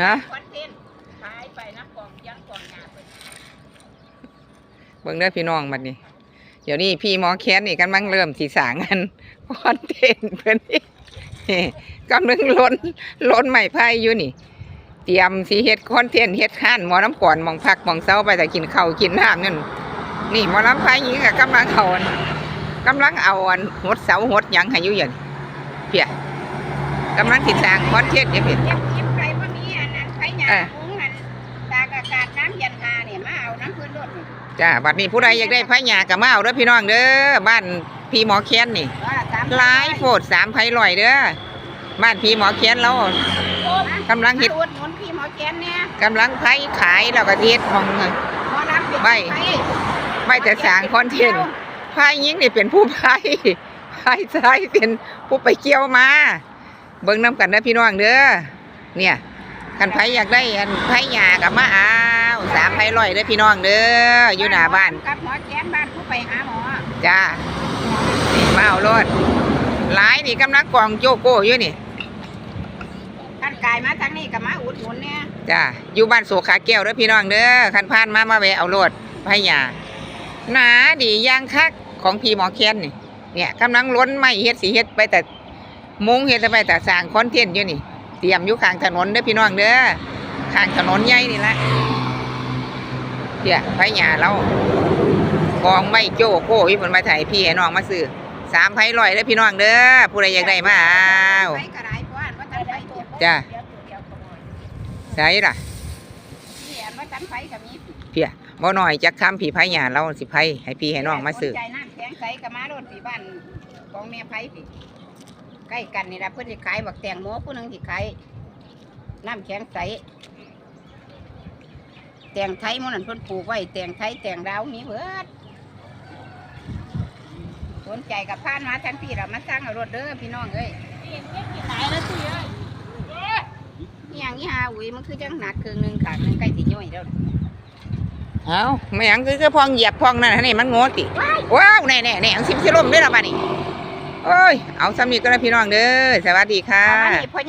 ฮะคอนเทนต์ขายไปน้ำกล่องยังกล่องหยาไปเบิ่งเด้อพี่น้องบัดนี้ เดี๋ยวนี้พี่หมอแค้นนี่กำลังเริ่มสีสร้างกันคอนเทนต์เพิ่นนี่กำลังล้นล้นไม้ไผ่อยู่นี่ เตรียมสีเฮ็ดคอนเทนต์เฮ็ดข้านหมอน้ำก่อนหมองพักหมองเซาไปแต่กินข้าวกินน้ำนั่นนี่หมอน้ำไผ่ยิงกับกำลังเอาอันกำลังเอาอันหดเสาหดหยังให้อยู่อย่างเพียกำลังติดสร้างคอนเทนต์อยู่เพีย ยาเออหุงนั้นตากอากาศน้ำยันหาเนี่ยมาเอาน้ำพื้นรถนี่จ้าบัดนี้ผู้ใดอยากได้ไผ่หญ้าก็มาเอาเด้อพี่น้องเด้อบ้านพี่หมอแค้นนี่ว่าสามหลายโพดสามไผ่ลอยเด้อบ้านพี่หมอแค้นเรากำลังเฮ็ดมาอุดหนุนพี่หมอแกนเนี่ยกำลังไผ่ขายแล้วก็เฮ็ดของหมอรับเป็นไม่ไผ่ไม่แต่สร้างคอนเทนต์ไผ่ยิงนี่เป็นผู้ไผ่ไผ่ชายเป็นผู้ไปเกี่ยวมา เบิ่งน้ำกันเด้อพี่น้องเด้อเนี่ย คันไผ่อยากได้อันไผ่หญ้าก็มาเอาสามไผ่ลอยเด้อพี่น้องเด้ออยู่หน้าบ้าน กับหมอแกนบ้านผู้ไปหาหมอจ้านี่มาเอารถหลายนี่กำลังกองโจโก้อยู่นี่ ท่านกายมาทางนี้กับมาอุดหนุนเนี่ยจ้าอยู่บ้านโสขาแก้วเด้อพี่น้องเด้อคันผ่านมามาแวะเอารถไผ่หญ้าหนาดีย่างคักของพี่หมอแคนนี่ เนี่ยกำลังล้นไม้เฮ็ดสีเฮ็ดไปแต่มุงเฮ็ดไปแต่สร้างคอนเทนต์อยู่นี่ เตรียมอยู่ข้างถนนเด้อพี่น้องเด้อข้างถนนใหญ่นี่ละเดี๋ยวไผ่หญ้าเรากองไม้โจ้โก้อยู่บนไม้ไถพี่ให้น้องมาซื้อสามไผ่ลอยเด้อพี่น้องเด้อผู้ใดอยากได้มาเอาไปกระไรเพราะอันว่าทันไปตัวจ้ะเดี๋ยมยใช่ล่ะนี่อันว่าทันไปกับมีเพียบ่หน้อยจักคำผีไผ่หญ้าเราสิไผ่ให้พี่ให้น้องมาซื้อใจน้ำแข็งใสกับมาโดนปีบ้านของแม่ไผ่พี่ ใกล้กันนี่ละเพื่อนที่ขายบักแตงโมผู้หนึงที่ขายน้ำแข็งใสแตงไทยหมันนั่นเพิ่นปลูกไว้แตงไทยแตงดาวมีเบิดสนใจกับพานมาทันพี่เรามาสร้างเอารถเด้อพี่น้องเอ้ยขายแล้วสิเอ้ยนี่อย่างนี้ฮะอุ้ยมันคือจังหนักครึ่งหนึงขางหนึงใกล้สิย่อยแล้วเอาไม่หยังคือคือพองเหยียบพองนั่นนี่มันโง่ติว้าวแน่แน่แน่อังสิบสิลมเด้อล่ะบัดนี้ โอ้ย เอาสำนีก็แล้วพี่น้องเด้อ สวัสดีค่ะเอามานี่พ่อ